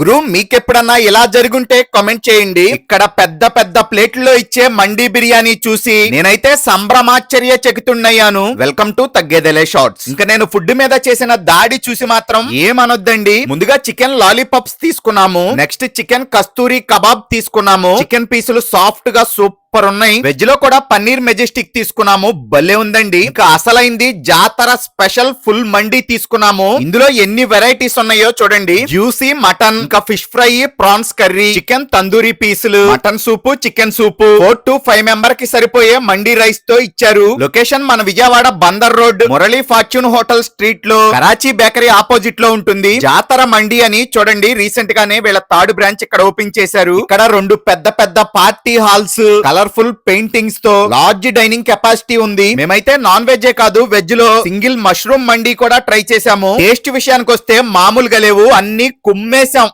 Groom మీకెప్పుడన్నా ఇలా జరుగుంటే comment చేయండి. ఇక్కడ పెద్ద పెద్ద ప్లేట్లో ఇచ్చే మండీ బిర్యానీ చూసి నేనైతే సంభ్రమాశ్చర్య చెకుతున్నాను వెల్కమ్ టు తగ్గేదెలే షార్ట్స్ ఇంకా నేను ఫుడ్ మీద చేసిన దాడి చూసి మాత్రం ఏమనొద్దండి? ముందుగా చికెన్ లాలీపాప్స్ తీసుకున్నాము. నెక్స్ట్ చికెన్ కస్తూరి కబాబ్ తీసుకున్నాము. చికెన్ పీసులు సాఫ్ట్గా సూపర్ ఉన్నాయి వెజ్లో కూడా పన్నీర్ మెజెస్టిక్ తీసుకున్నాము. భలే ఉందండి. ఇంకా అసలైంది జాతర స్పెషల్ ఫుల్ మండి తీసుకున్నాము. ఇందులో ఎన్ని వెరైటీస్ ఉన్నాయో చూడండి. జ్యూసీ మటన్ ఇంకా fish fry prawns curry chicken tandoori పీసులు mutton soup chicken soup. Four to five మెంబర్కి సరిపోయే మండి రైస్తో ఇచ్చారు. లొకేషన్ మన Vijayawada Bandar road Murali fortune hotel స్ట్రీట్లో కరాచీ బేకరీ ఆపోజిట్లో ఉంటుంది. జాతర మండి అని చూడండి. రీసెంట్ గానే వీళ్ళ థర్డ్ బ్రాంచ్ ఇక్కడ ఓపెన్ చేశారు. ఇక్కడ రెండు పెద్ద పెద్ద పార్టీ హాల్స్ కలర్ఫుల్ పెయింటింగ్స్తో లార్జ్ డైనింగ్ కెపాసిటీ ఉంది. మేమైతే నాన్ వెజ్ కాదు వెజ్లో సింగిల్ మష్రూమ్ మండీ కూడా ట్రై చేశాము. టేస్ట్ విషయానికి వస్తే మామూలుగా లేవు అన్ని కుమ్మేశాం.